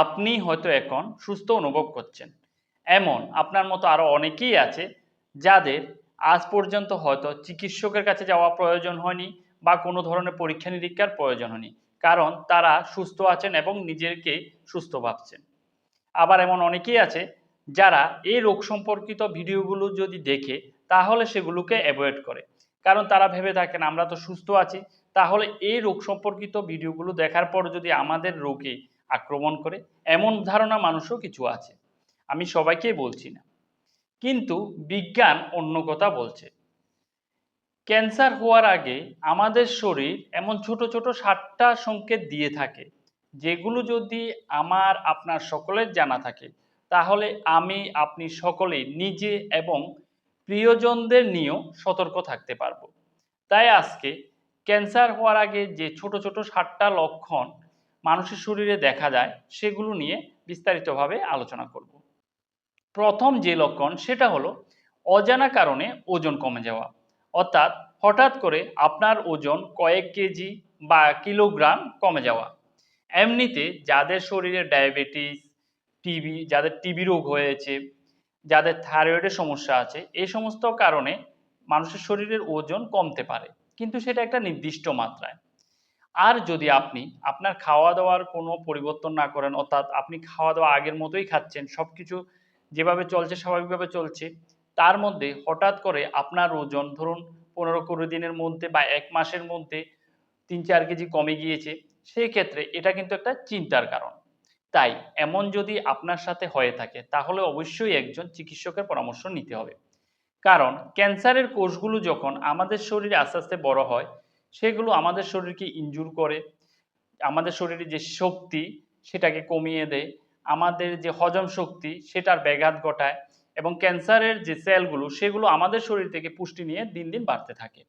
আপনি হয়তো এখন সুস্থ অনুভব করছেন। এমন আপনার মতো আরও অনেকেই আছে যাদের আজ পর্যন্ত হয়তো চিকিৎসকের কাছে যাওয়া প্রয়োজন হয়নি বা কোনো ধরনের পরীক্ষা নিরীক্ষার প্রয়োজন হয়নি, কারণ তারা সুস্থ আছেন এবং নিজেকে সুস্থ ভাবছেন। আবার এমন অনেকেই আছে যারা এই রোগ সম্পর্কিত ভিডিওগুলো যদি দেখে তাহলে সেগুলোকে অ্যাভয়েড করে। কারণ তারা ভেবে থাকেন, আমরা তো সুস্থ আছি। তাহলে এই রোগ সম্পর্কিত ভিডিওগুলো দেখার পর যদি আমাদের রোগে আক্রমণ করে, এমন ধারণা মানুষও কিছু আছে। আমি সবাইকে বলছি না। কিন্তু বিজ্ঞান অন্য কথা বলছে। ক্যান্সার হওয়ার আগে আমাদের শরীর এমন ছোট ছোট সাতটা সংকেত দিয়ে থাকে, যেগুলো যদি আমার, আপনার সকলের জানা থাকে, তাহলে আমি, আপনি সকলে নিজে এবং প্রিয়জনদের নিয়েও সতর্ক থাকতে পারব। তাই আজকে ক্যান্সার হওয়ার আগে যে ছোট ছোট সাতটা লক্ষণ মানুষের শরীরে দেখা যায়, সেগুলো নিয়ে বিস্তারিতভাবে আলোচনা করব। প্রথম যে লক্ষণ, সেটা হলো অজানা কারণে ওজন কমে যাওয়া। অর্থাৎ হঠাৎ করে আপনার ওজন কয়েক কেজি বা কিলোগ্রাম কমে যাওয়া। এমনিতে যাদের শরীরে ডায়াবেটিস, টিবি, যাদের টিবি রোগ হয়েছে, যাদের থাইরয়েডের সমস্যা আছে, এই সমস্ত কারণে মানুষের শরীরের ওজন কমতে পারে। কিন্তু সেটা একটা নির্দিষ্ট মাত্রায়। আর যদি আপনি আপনার খাওয়া দাওয়ার কোনো পরিবর্তন না করেন, অর্থাৎ আপনি খাওয়া দাওয়া আগের মতোই খাচ্ছেন সব কিছু যেভাবে চলছে স্বাভাবিকভাবে চলছে, তার মধ্যে হঠাৎ করে আপনার ওজন ধরুন পনেরো কুড়ি দিনের মধ্যে বা এক মাসের মধ্যে তিন চার কেজি কমে গিয়েছে সেই ক্ষেত্রে এটা কিন্তু একটা চিন্তার কারণ। তাই এমন যদি আপনার সাথে হয়ে থাকে, তাহলে অবশ্যই একজন চিকিৎসকের পরামর্শ নিতে হবে। কারণ ক্যান্সারের কোষগুলো যখন আমাদের শরীরে আস্তে আস্তে বড় হয় সেগুলো আমাদের শরীরকে ইনজুর করে, আমাদের শরীরে যে শক্তি সেটাকে কমিয়ে দেয়, আমাদের যে হজম শক্তি সেটার ব্যাঘাত ঘটায় এবং ক্যান্সারের যে সেলগুলো সেগুলো আমাদের শরীর থেকে পুষ্টি নিয়ে দিন দিন বাড়তে থাকে।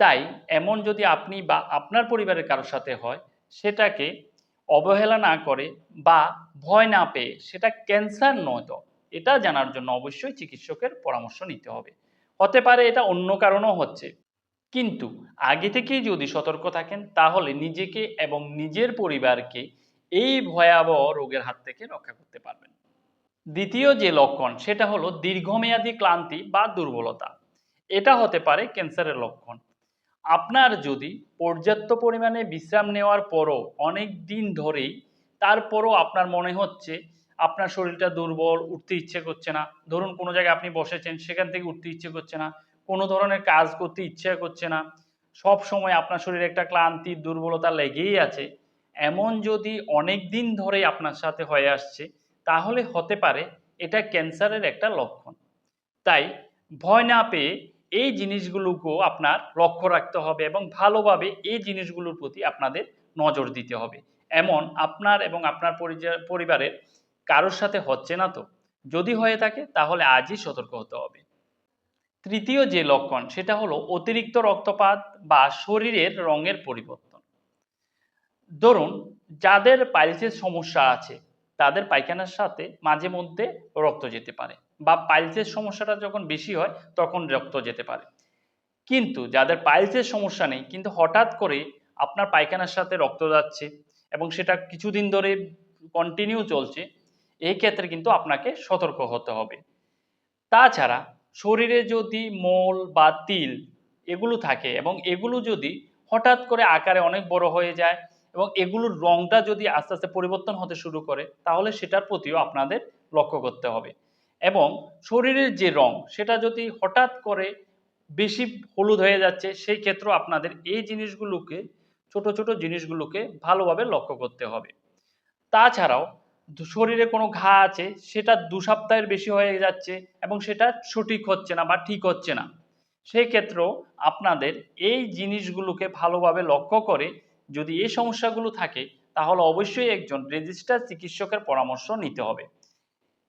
তাই এমন যদি আপনি বা আপনার পরিবারের কারোর সাথে হয়, সেটাকে অবহেলা না করে বা ভয় না পেয়ে, সেটা ক্যান্সার নয় তো, এটা জানার জন্য অবশ্যই চিকিৎসকের পরামর্শ নিতে হবে। হতে পারে এটা অন্য কারণও হচ্ছে। কিন্তু আগে থেকেই যদি সতর্ক থাকেন, তাহলে নিজেকে এবং নিজের পরিবারকে এই ভয়াবহ রোগের হাত থেকে রক্ষা করতে পারবেন। দ্বিতীয় যে লক্ষণ, সেটা হলো দীর্ঘমেয়াদী ক্লান্তি বা দুর্বলতা। এটা হতে পারে ক্যান্সারের লক্ষণ। আপনার যদি পর্যাপ্ত পরিমাণে বিশ্রাম নেওয়ার পরও অনেক দিন ধরেই তারপরও আপনার মনে হচ্ছে আপনার শরীরটা দুর্বল, উঠতে ইচ্ছে করছে না। ধরুন কোনো জায়গায় আপনি বসেছেন, সেখান থেকে উঠতে ইচ্ছে করছে না। কোনো ধরনের কাজ করতে ইচ্ছে করছে না। সব সময় আপনার শরীরে একটা ক্লান্তি, দুর্বলতা লেগেই আছে। এমন যদি অনেক দিন ধরে আপনার সাথে হয়ে আসছে, তাহলে হতে পারে এটা ক্যান্সারের একটা লক্ষণ। তাই ভয় না পেয়ে এই জিনিসগুলোকেও আপনার লক্ষ্য রাখতে হবে এবং ভালোভাবে এই জিনিসগুলোর প্রতি আপনাদের নজর দিতে হবে। এমন আপনার এবং আপনার পরিবারের কারোর সাথে হচ্ছে না তো। যদি হয়ে থাকে, তাহলে আজই সতর্ক হতে হবে। তৃতীয় যে লক্ষণ, সেটা হলো অতিরিক্ত রক্তপাত বা শরীরের রঙের পরিবর্তন। ধরুন, যাদের পাইলসের সমস্যা আছে, তাদের পায়খানার সাথে মাঝে মধ্যে রক্ত যেতে পারে বা পাইলসের সমস্যাটা যখন বেশি হয়, তখন রক্ত যেতে পারে। কিন্তু যাদের পাইলসের সমস্যা নেই, কিন্তু হঠাৎ করে আপনার পায়খানার সাথে রক্ত যাচ্ছে এবং সেটা কিছুদিন ধরে কন্টিনিউ চলছে এই ক্ষেত্রে কিন্তু আপনাকে সতর্ক হতে হবে। তাছাড়া শরীরে যদি মোল বা তিল এগুলো থাকে এবং এগুলো যদি হঠাৎ করে আকারে অনেক বড় হয়ে যায় এবং এগুলোর রংটা যদি আস্তে আস্তে পরিবর্তন হতে শুরু করে, তাহলে সেটার প্রতিও আপনাদের লক্ষ্য করতে হবে। এবং শরীরের যে রং, সেটা যদি হঠাৎ করে বেশি হলুদ হয়ে যাচ্ছে, সেই ক্ষেত্রে আপনাদের এই জিনিসগুলোকে, ছোট ছোট জিনিসগুলোকে ভালোভাবে লক্ষ্য করতে হবে। তাছাড়াও শরীরে কোনো ঘা আছে, সেটা দু সপ্তাহের বেশি হয়ে যাচ্ছে এবং সেটা সঠিক হচ্ছে না বা ঠিক হচ্ছে না। সেই ক্ষেত্রেও আপনাদের এই জিনিসগুলোকে ভালোভাবে লক্ষ্য করে যদি এই সমস্যাগুলো থাকে, তাহলে অবশ্যই একজন রেজিস্টার চিকিৎসকের পরামর্শ নিতে হবে।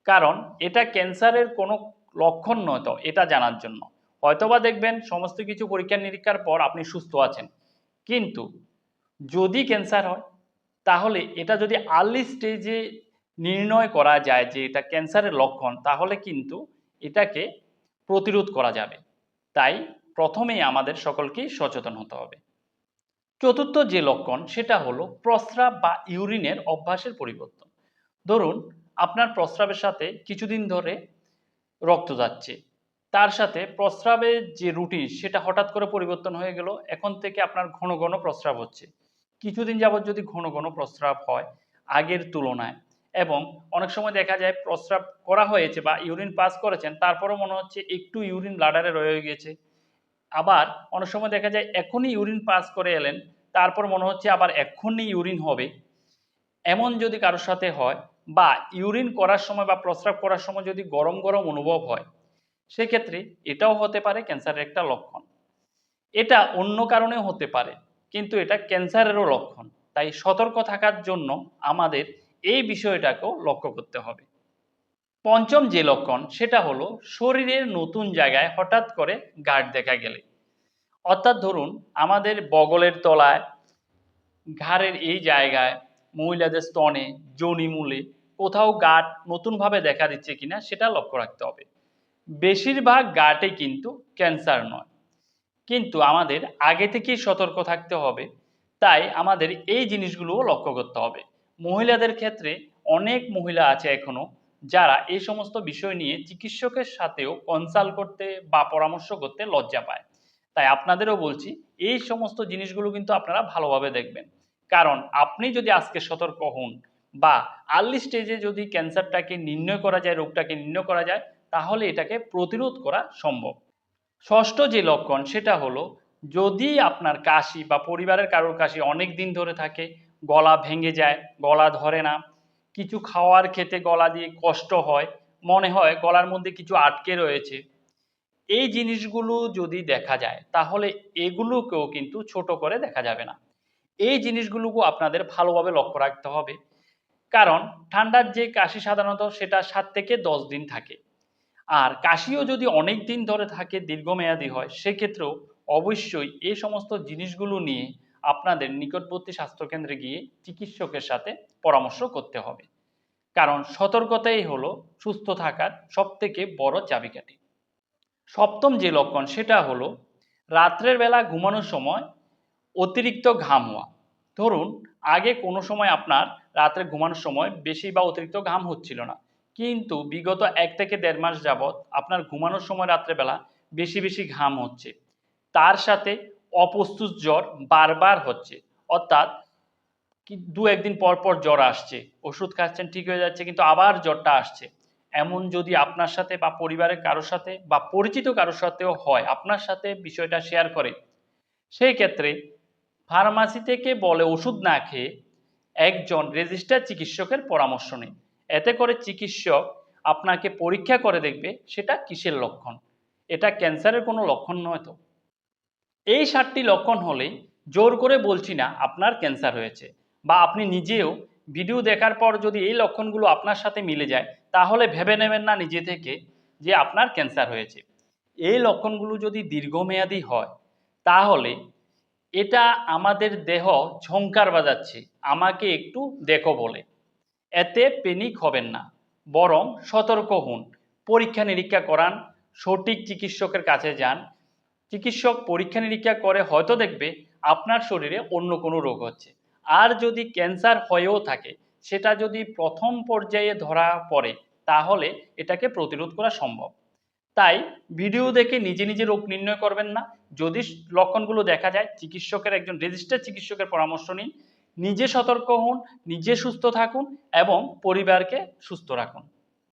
কারণ এটা ক্যান্সারের কোনো লক্ষণ নয় তো, এটা জানার জন্য। হয়তোবা দেখবেন সমস্ত কিছু পরীক্ষা নিরীক্ষার পর আপনি সুস্থ আছেন। কিন্তু যদি ক্যান্সার হয়, তাহলে এটা যদি আর্লি স্টেজে নির্ণয় করা যায় যে এটা ক্যান্সারের লক্ষণ, তাহলে কিন্তু এটাকে প্রতিরোধ করা যাবে। তাই প্রথমেই আমাদের সকলকেই সচেতন হতে হবে। চতুর্থ যে লক্ষণ, সেটা হলো প্রস্রাব বা ইউরিনের অভ্যাসের পরিবর্তন। ধরুন, আপনার প্রস্রাবের সাথে কিছুদিন ধরে রক্ত যাচ্ছে। তার সাথে প্রস্রাবের যে রুটিন, সেটা হঠাৎ করে পরিবর্তন হয়ে গেল। এখন থেকে আপনার ঘন ঘন প্রস্রাব হচ্ছে। কিছুদিন যাবত যদি ঘন ঘন প্রস্রাব হয়, আগের তুলনায় এবং অনেক সময় দেখা যায় প্রস্রাব করা হয়েছে বা ইউরিন পাস করেছেন, তারপরও মনে হচ্ছে একটু ইউরিন ব্লাডারে রয়ে গিয়েছে। আবার অনেক সময় দেখা যায় এখনই ইউরিন পাস করে এলেন, তারপর মনে হচ্ছে আবার এক্ষুনি ইউরিন হবে। এমন যদি কারোর সাথে হয় বা ইউরিন করার সময় বা প্রস্রাব করার সময় যদি গরম গরম অনুভব হয়, সেক্ষেত্রে এটাও হতে পারে ক্যান্সারের একটা লক্ষণ। এটা অন্য কারণেও হতে পারে, কিন্তু এটা ক্যান্সারেরও লক্ষণ। তাই সতর্ক থাকার জন্য আমাদের এই বিষয়টাকেও লক্ষ্য করতে হবে। পঞ্চম যে লক্ষণ, সেটা হলো শরীরের নতুন জায়গায় হঠাৎ করে গাঢ় দেখা গেলে। অর্থাৎ ধরুন, আমাদের বগলের তলায় ঘাড়ের এই জায়গায় মহিলাদের স্তনে যোনিমূলে কোথাও গাঁট নতুনভাবে দেখা দিচ্ছে কিনা, সেটা লক্ষ্য রাখতে হবে। বেশিরভাগ গাঁটে কিন্তু ক্যান্সার নয়। কিন্তু আমাদের আগে থেকেই সতর্ক থাকতে হবে, তাই আমাদের এই জিনিসগুলোও লক্ষ্য করতে হবে। মহিলাদের ক্ষেত্রে অনেক মহিলা আছে এখনও যারা এই সমস্ত বিষয় নিয়ে চিকিৎসকের সাথেও কনসাল্ট করতে বা পরামর্শ করতে লজ্জা পায়। তাই আপনাদেরও বলছি, এই সমস্ত জিনিসগুলো কিন্তু আপনারা ভালোভাবে দেখবেন। কারণ আপনি যদি আজকে সতর্ক হন বা আর্লি স্টেজে যদি ক্যান্সারটাকে নির্ণয় করা যায়, রোগটাকে নির্ণয় করা যায়, তাহলে এটাকে প্রতিরোধ করা সম্ভব। ষষ্ঠ যে লক্ষণ সেটা হলো, যদি আপনার কাশি বা পরিবারের কারোর কাশি অনেক দিন ধরে থাকে গলা ভেঙে যায়, গলা ধরে না। কিছু খাওয়ার খেতে গলা দিয়ে কষ্ট হয়। মনে হয় গলার মধ্যে কিছু আটকে রয়েছে। এই জিনিসগুলো যদি দেখা যায়, তাহলে এগুলোকেও কিন্তু ছোট করে দেখা যাবে না। এই জিনিসগুলোকেও আপনাদের ভালোভাবে লক্ষ্য রাখতে হবে। কারণ ঠান্ডার যে কাশি সাধারণত সেটা সাত থেকে দশ দিন থাকে। আর কাশিও যদি অনেক দিন ধরে থাকে, দীর্ঘমেয়াদী হয়, সেক্ষেত্রেও অবশ্যই এই সমস্ত জিনিসগুলো নিয়ে আপনাদের নিকটবর্তী স্বাস্থ্যকেন্দ্রে গিয়ে চিকিৎসকের সাথে পরামর্শ করতে হবে। কারণ সতর্কতাই হলো সুস্থ থাকার সবথেকে বড় চাবিকাঠি। সপ্তম যে লক্ষণ সেটা হলো রাত্রের বেলা ঘুমানোর সময় অতিরিক্ত ঘাম হওয়া। ধরুন, আগে কোনো সময় আপনার রাত্রে ঘুমানোর সময় বেশি বা অতিরিক্ত ঘাম হচ্ছিল না। কিন্তু বিগত এক থেকে দেড় মাস যাবৎ আপনার ঘুমানোর সময় রাত্রেবেলা বেশি বেশি ঘাম হচ্ছে। তার সাথে অপ্রস্তুত জ্বর বারবার হচ্ছে। অর্থাৎ কি দু একদিন পর পর জ্বর আসছে, ওষুধ খাচ্ছেন, ঠিক হয়ে যাচ্ছে, কিন্তু আবার জ্বরটা আসছে। এমন যদি আপনার সাথে বা পরিবারের কারোর সাথে বা পরিচিত কারোর সাথেও হয়, আপনার সাথে বিষয়টা শেয়ার করে, সেই ক্ষেত্রে ফার্মাসি থেকে বলে ওষুধ না খেয়ে একজন রেজিস্টার চিকিৎসকের পরামর্শ নিন। এতে করে চিকিৎসক আপনাকে পরীক্ষা করে দেখবে সেটা কিসের লক্ষণ। এটা ক্যান্সারের কোনো লক্ষণ নয় তো। এই সাতটি লক্ষণ হলেই জোর করে বলছি না আপনার ক্যান্সার হয়েছে বা আপনি নিজেও ভিডিও দেখার পর যদি এই লক্ষণগুলো আপনার সাথে মিলে যায়, তাহলে ভেবে নেবেন না নিজে থেকে যে আপনার ক্যান্সার হয়েছে। এই লক্ষণগুলো যদি দীর্ঘমেয়াদী হয়, তাহলে এটা আমাদের দেহ ঝঙ্কার বাজাচ্ছে, আমাকে একটু দেখো বলে। এতে পেনিক হবেন না, বরং সতর্ক হন পরীক্ষা নিরীক্ষা করান, সঠিক চিকিৎসকের কাছে যান চিকিৎসক পরীক্ষা নিরীক্ষা করে হয়তো দেখবে আপনার শরীরে অন্য কোনো রোগ হচ্ছে। আর যদি ক্যান্সার হয়েও থাকে, সেটা যদি প্রথম পর্যায়ে ধরা পড়ে, তাহলে এটাকে প্রতিরোধ করা সম্ভব। তাই ভিডিও দেখে নিজে নিজে রোগ নির্ণয় করবেন না। যদি লক্ষণগুলো দেখা যায়, চিকিৎসকের একজন রেজিস্টার চিকিৎসকের পরামর্শ নিন। নিজে সতর্ক হন, নিজে সুস্থ থাকুন এবং পরিবারকে সুস্থ রাখুন।